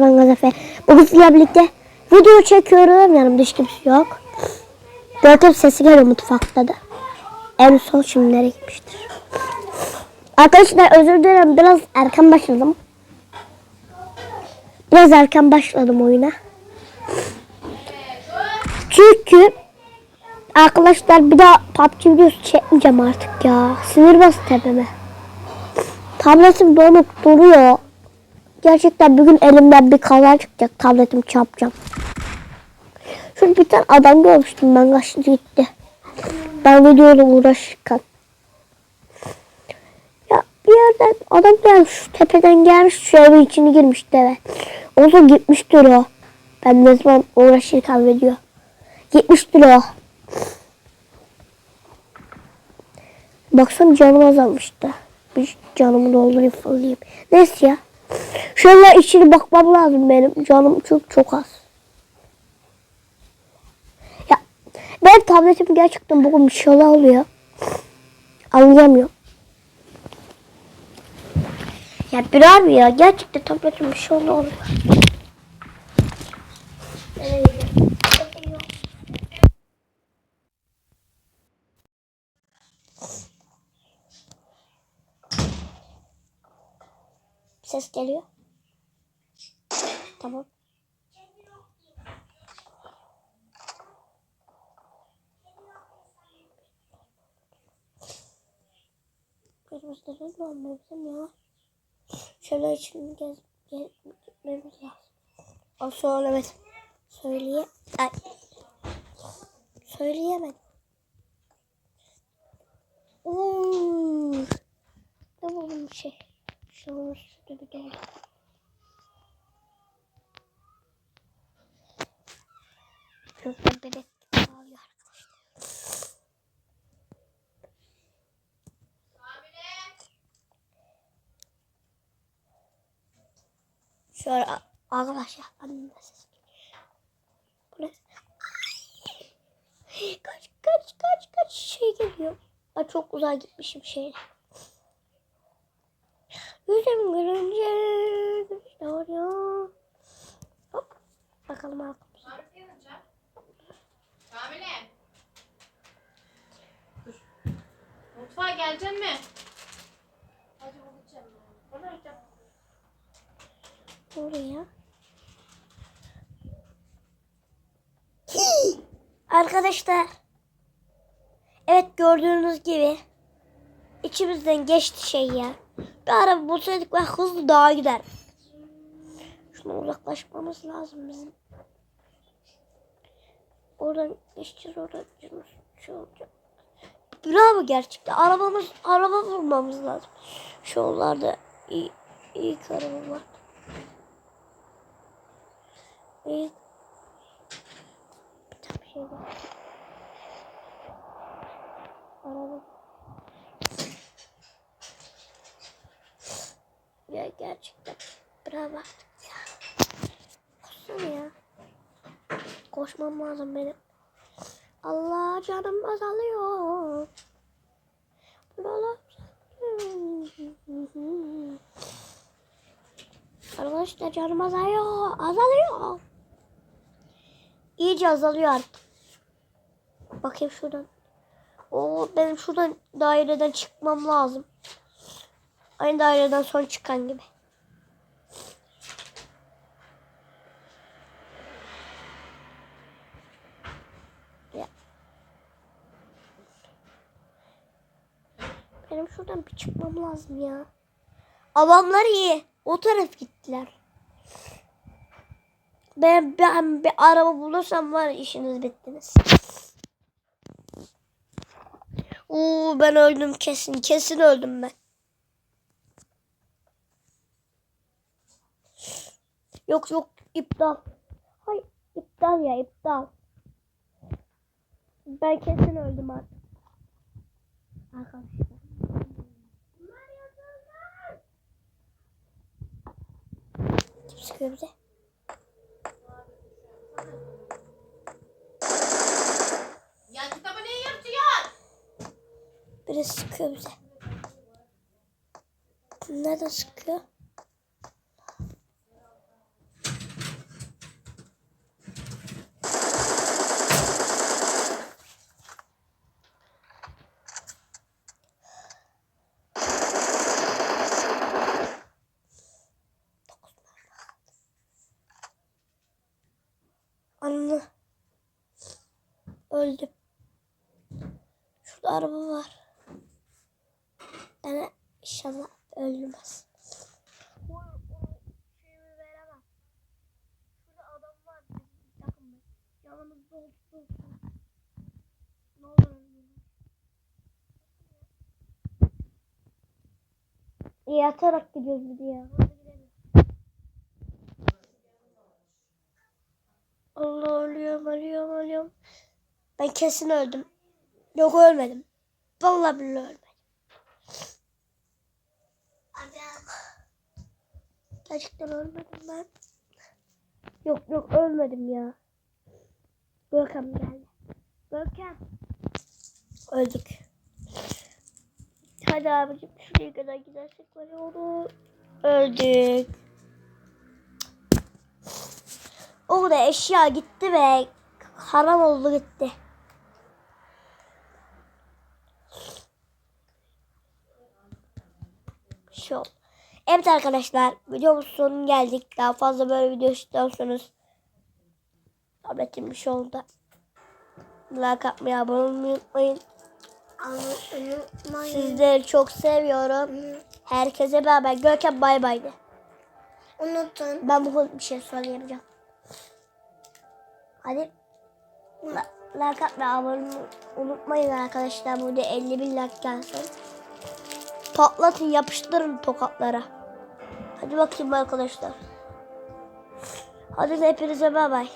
Ben Gazefe. Bugün sizlerle birlikte video çekiyorum. Yanımda hiç kimse yok. Görkem sesi geliyor mutfakta da. En son şimdi nereye gitmiştir. Arkadaşlar özür dilerim. Biraz erken başladım. Biraz erken başladım oyuna. Çünkü arkadaşlar bir daha PUBG videosu çekmeyeceğim artık ya. Sinir bastı tepeme. Tabletim donup duruyor. Gerçekten bugün elimden bir kaza çıkacak. Tabletimi çarpacağım. Şurada bir tane adam görmüştüm ben kaçtı gitti. Ben videoyla uğraşırken. Ya bir yerden adam gelmiş tepeden gelmiş şu evin içine girmişti eve. Olsa gitmiştir o. Ben ne zaman uğraşırken video. Gitmiştir o. Baksana canım azalmıştı. Bir canımı doldurayım fırlayayım. Neyse ya. Şöyle içine bakmam lazım benim. Canım çok çok az. Ya benim tabletim gerçekten bugün bir şeyler oluyor. Anlayamıyorum. Ya bir abi ya gerçekten tabletim bir şeyler oluyor. Ses geliyor. Tamam. Ne olmuyor bizim ya. Şöyle içini gez, gez, lazım. O söylemedim. Söyleye... Ay. Söyleyemedim. Hmm. Ne bu bir şey? Şunun üstüne bir geldi. Şurada bebek ağlıyor arkadaşlar. Şöyle arkadaşlar annemle ses geliyor. Bu ne? Ay! Kaç kaç kaç kaç şey geliyor. Ben çok uzağa gitmişim şeyle. Yüzüm gülünce gülüyor ya. Hop. Bakalım arkamıza. Kamile. Dur. Mutfağa geleceksin mi? Hadi bulacağım. Bana gideceğim. Oraya. Arkadaşlar. Evet gördüğünüz gibi. içimizden geçti şey ya. Bir araba bulsaydık ben hızlı daha gider. Şuna uzaklaşmamız lazım bizim. Oradan geçeceğiz oradan canımız şey olacak. Bravo gerçekten. Arabamız araba bulmamız lazım. Şu yollarda iyi, iyi araba var. İyi. Bir tane şey var. Araba. Ya gerçekten bravo artık ya. Ya. Koşmam lazım benim. Allah canım azalıyor. Buralar. Arkadaşlar canım azalıyor. Azalıyor. İyice azalıyor artık. Bakayım şuradan. Oo benim şuradan daireden çıkmam lazım. Aynı daireden son çıkan gibi. Ya. Benim şuradan bir çıkmam lazım ya. Adamlar iyi. O taraf gittiler. Ben, ben bir araba bulursam var işiniz bittiniz. Oo ben öldüm kesin. Kesin öldüm ben. Yok yok iptal. Hay iptal ya iptal. Ben kesin öldüm artık. Arkadaşlar. Kim sıkıyor bize? Ya kitabı niye yırtıyorsun? Biri sıkıyor bize. Nerede sıkıyor? Anne. Öldüm. Şurada araba var. Yani inşallah ölmez. Yatarak gidiyoruz bir ya. Hadi gidelim. Allah ölüyorum ölüyorum ölüyorum. Ben kesin öldüm. Yok ölmedim. Vallahi billahi ölmedim. Gerçekten ölmedim ben. Yok yok ölmedim ya. Görkem geldi. Görkem. Öldük. Hadi abicim şuraya kadar gidersek var olur. Öldük. O da eşya gitti ve haram oldu gitti. Şu. Evet arkadaşlar videomuz sonuna geldik. Daha fazla böyle video istiyorsanız tabletim bir şey oldu. Like atmayı, abone olmayı unutmayın. Sizleri çok seviyorum. Herkese beraber Görkem bay bay de. Unutun. Ben bu bir şey söyleyemeyeceğim. Hadi. Like atmayı, abone unutmayın arkadaşlar. Burada 50 bin like gelsin. Patlatın, yapıştırın tokatlara. Hadi bakayım arkadaşlar. Hadi hepinize bay bay.